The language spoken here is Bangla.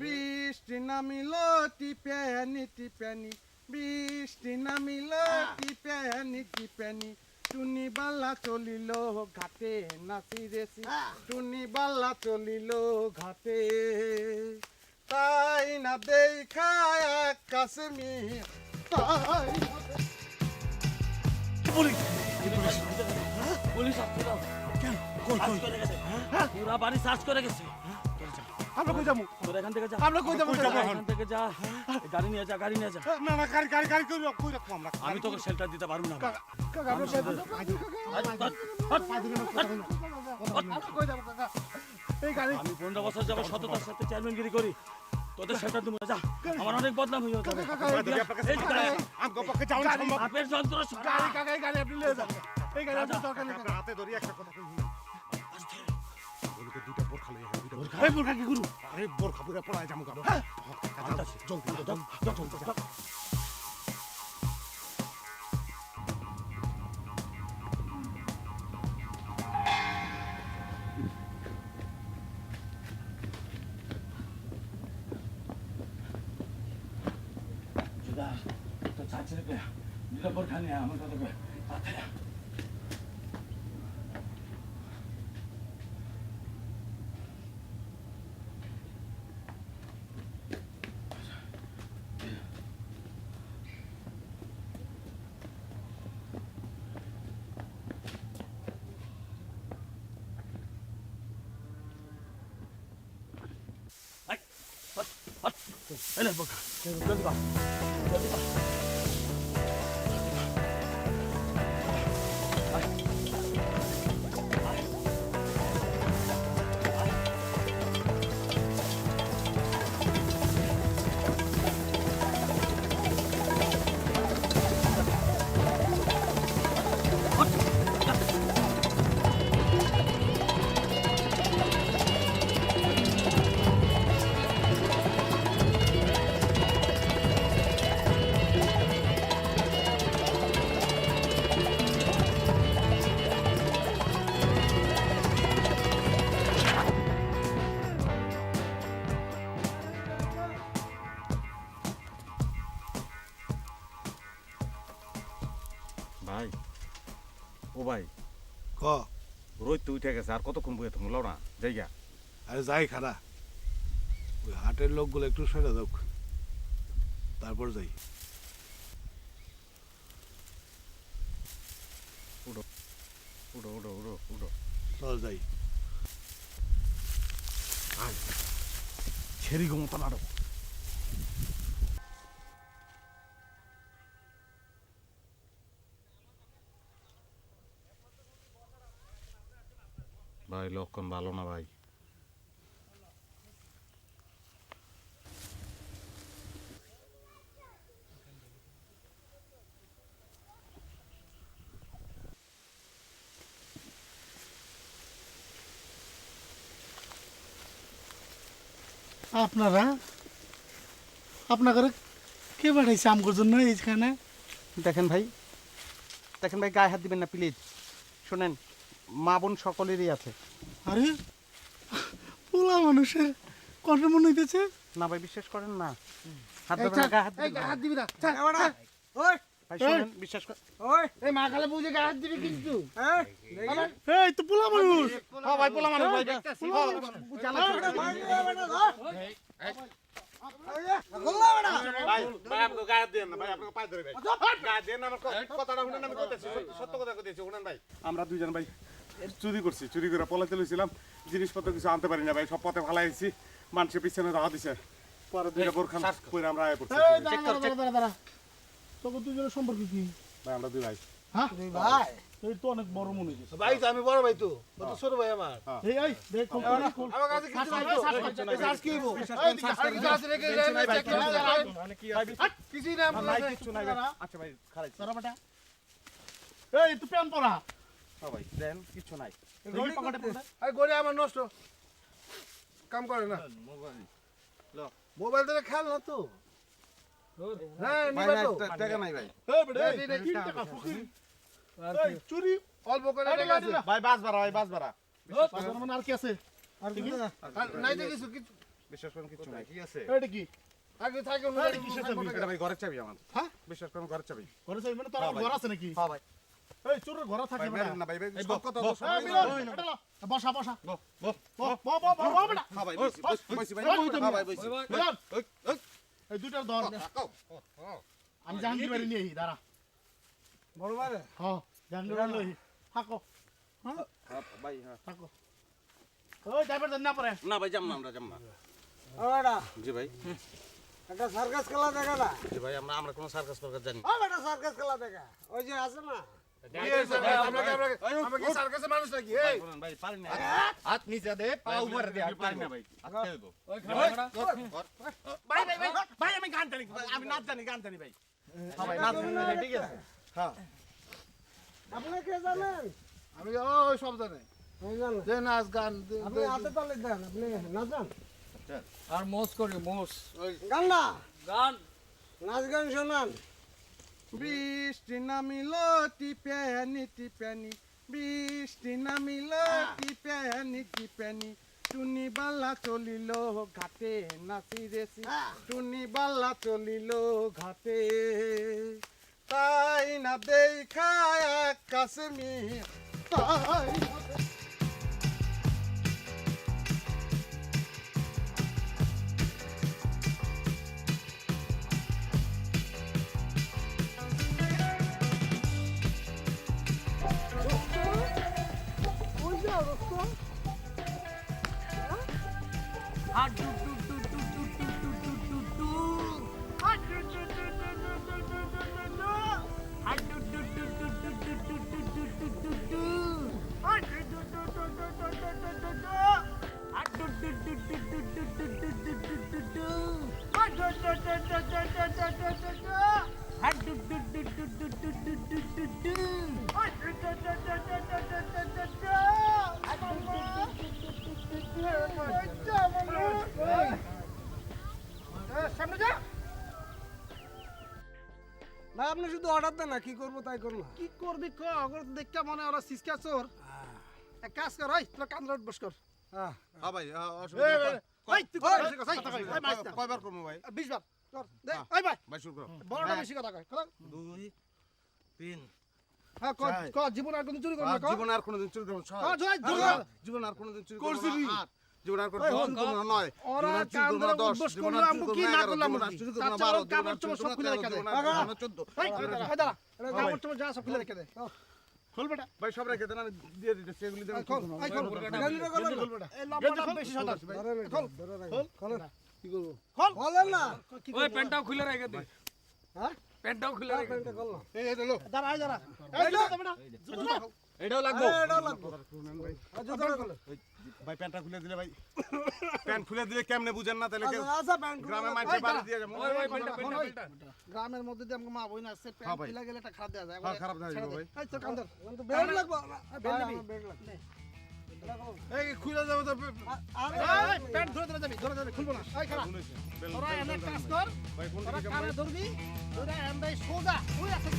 বৃষ্টি নামিল টিপ্যানি টিপ্যানি বৃষ্টি নামিল টিপ্যানি টিপ্যানি টুনি বাল্লা চলিল ঘাটে নাচি রেছি টুনি বাল্লা চলিল ঘাটে। তাই না দেখা কাশ্মী তাই না পুলিশ! আসছে না কেন? কই সার্চ কই করে গেছে পুরা বাড়ি সার্চ করে গেছে। আমরা কই যাব তোর এখান থেকে যা আমরা কই যাব? যাব এখান থেকে যা গাড়ি নিয়ে যা গাড়ি নিয়ে যা না না গাড়ি গাড়ি গাড়ি কই কই রাখব আমরা আমি তোকে শেল্টার দিতে পারব না কাকা আমরা কই যাব? কই যাব কাকা এই গাড়ি আমি পনেরো বছর যাব সততার সাথে চেয়ারম্যানগিরি করি তোদের শেল্টার দেবো যা আমার অনেক বদনাম হয়ে যাবে এই গাড়ি, আমগো পক্ষে যাও না সম্ভব বাপের যন্ত্র গাড়ি কাকা গাড়ি আপনি লিয়ে যান এই গাড়ি আপনার দরকার নেই হাতে ধরি একটা কথা কই ওদিকে দুইটা বোরখা লইয়া দুইটা বোরখা এই বোরখা কি করু আরে বোরখা পুরা পড়ায় যামু গাম জলদি জলদি জলদি সুধা তো চাচ্ছি রে দুটো বোরখা নিয়ে আমার কথা কয়ে তাড়াতাড়ি আয়। আয়, এই নে ও ভাই। ক? রোদ তো উঠে গেছে আর কতক্ষণ বইয়ে তুমি লও না জায়গা আরে যাই খারা ওই হাটের লোকগুলো একটু সরে দাও তারপর যাই। উঠো উঠো উঠো উঠো চল যাই। ছেড়ি গমতো নাড়ো ভাই লক্ষণ ভালো না ভাই। আপনারা? আপনাদের কে পাঠাইছে আমগোর জন্য এইখানে? দেখেন ভাই দেখেন ভাই গায়ে হাত দিবেন না প্লিজ শোনেন। মা বোন সকলেরই আছে। আরে পোলা মানুষের কণ্ঠ মনে হইতেছে? না ভাই বিশ্বাস করেন না। হাত দেবেন না, হাত না। দিবি না ভাই শোনেন বিশ্বাস করেন এই মা খালে বুঝে গায়ে হাত দিবি কিন্তু। এই, এই তো পোলা মানুষ। হ্যাঁ ভাই পোলা মানুষ ভাই ভাই ভাই। আমগো গায়ে দেন না ধরে ভাই। কথাটা শুনেন ভাই। আমরা দুইজন ভাই। চুরি করছি চুরি করে পলাতে লইছিলাম জিনিসপত্র কিছু আনতে পারি না ভাই সব পথে ফালাইছি মানুষের পিছনে রাহা দিছে। পরে দুইটা বোরখান কইরা আমরা আয় দাঁড়া তোকে দুজনের সম্পর্ক কি? ভাই আমরা দুই ভাই। হ্যাঁ? ভাই। এই তো অনেক বড় মনে হইতেছে। ভাই তো আমি বড় ভাই তো। তো ছোট ভাই আমার। এই এই দেখ খোল, খোল, খোল। আমার কাছে কিছু নাই তো। কি হইবো? নাকি কিছুই নাই কাছে। নাই আচ্ছা ভাই তোরা এই তুই প্যান পরা ভাই দেন কিচ্ছু নাই। আমার নষ্ট। কাম করে না। মোবাইল। দিলে খেল না তো? হ্যাঁ নিবে তো। টাকা নাই ভাই। এই বেটা এই, এই, এই, তিন টাকা ফকির এই চুরি অল্প করে টাকা আছে। ভাই বাস ভাড়া ভাই বাস ভাড়া। বাজার মানে আর কি আছে? আর কি? আর নাই তো কিছু কিছু বিশ্বাস করেন কিছু নাই। কি আছে? এটা কি? আগে থাকুন এটা কিসের চাবি? এটা ভাই ঘরের চাবি আমার। হ্যাঁ? বিশ্বাস করেন ঘরের চাবি। ঘরে চাবি মানে তোর হ্যাঁ ঘর আছে নাকি? হ্যাঁ ভাই। এই চোরের ঘর থাকে ভাই না ভাই ভাই সব কথা বস, সব মিলন, বসা। বসা হ্যাঁ ভাই বস, ভাই। বস, বস, হ্যাঁ ভাই বস, মিলন, এই দুইটার ধর আমি জাহাঙ্গীর বাড়ি নিয়ে দাঁড়া। বড় মারে হ্যাঁ জাহাঙ্গীর বাড়ি লই থাকো। হ্যাঁ? ভাই হ্যাঁ। থাকো। ওই ড্রাইভার দেন না পরে। না ভাই যাম না আমরা যাম না। ও জি ভাই। একটা সার্কাস খেলা দেখা না? জি ভাই আমরা আমরা কোনো সার্কাস ফার্কাস জানি। ও বেটা সার্কাস খেলা দেখা। ওই যে আছে না? নিচে আমি গান জানি আমি নাচ জানি গান জানি ভাই। হ্যাঁ ভাই নাচ জানি ঠিক আছে। আপনি কে জানেন? আমি ওই সব জানে। যে নাচ গান আপনি হাতে তালে দেন আপনি না জান আর মোস করি মোস। গান না। গান। নাচ গান শোনান। বৃষ্টি নামিল টিপ্যানি টিপ্যানি বৃষ্টি নামিল টিপ্যানি টিপ্যানি টুনি বাল্লা চলিল ঘাটে নাচি রেছি টুনি বাল্লা চলিল ঘাটে। তাই না দেখায় Hot do do do do. ভাই আপনি শুধু অর্ডার দেন না কি করব তাই কি করবি ক? অগর দেখা মনে ওরা সিসকা চোর। এক কাজ কর ওই তোরা কান্দরট বস কর। হ্যাঁ হ্যাঁ ভাই হ্যাঁ, কয়বার করব ভাই? বিশ বার ওই ভাই। ভাই শুরু করো। বড়টা বেশি কথা কয় দুই তিন। হ্যাঁ জীবন আর কোন চুরি করবি জীবন আর কোনোদিন চুরি করব জীবন আর কোনোদিন চুরি করব না, আট। জীবন আর কোনোদিন চুরি করব না, নয়। ওরা জীবন কান্দরে। উদ্বোস জীবন করল, আমু কি না না, করলাম জীবন আর বুঝি? চুরি করব না, তার বারো। চেয়ে জীবন আর কাপড় চোপড় সব খুলে রেখে দে। জীবন আর চুরি করব না, চোদ্দ। এই এই দাঁড়া কাপড় চোপড় যা সব খুলে রেখে দে খোল বেটা ভাই সব রেখে দেন আমি দিয়ে দিতেছি এগুলি দেন খোল খোল গেঞ্জিটা খোলেন না। খোল বেটা এই লম্বাটা বেশি সাদা ধরেন এটা, ধরে রাখেন। খোলেন। কি খোলেন না ওই প্যান্টটাও খুলে রেখে দে হ্যাঁ প্যান্টটাও খুলে প্যান্টটা খোলনা। এই এই লো দাঁড়া এই দাঁড়া। এই জুতা বেটা এটাও লাগবো? এটাও। ভাই প্যান্টটা খুলে দিলে ভাই। প্যান্ট খুলে দিলে কেমনে বুঝেন না তাহলে আচ্ছা, আচ্ছা, প্যান্ট গ্রামে। বাড়ি দিয়ে যাব। ওই ওই প্যান্টটা প্যান্টটা প্যান্টটা গ্রামের মধ্যে দিয়ে আমাকে মা বই না আছে হ্যাঁ প্যান্ট খুলে গেলে এটা খারাপ দেওয়া যায়। হ্যাঁ, খারাপ দেওয়া যাবে ভাই। এই তোর কান্দর কিন্তু বেল্ট লাগবে। হ্যাঁ, বেল্ট লাগবে। এই খুলে যাব তো প্যান্ট ধরে ধরে যাবি ধরে ধরে খুলবো না। এই খারাপ তোরা এনে কাজ কর তোরা কানে ধরবি ধরে এন্দাই সোজা ওই আছে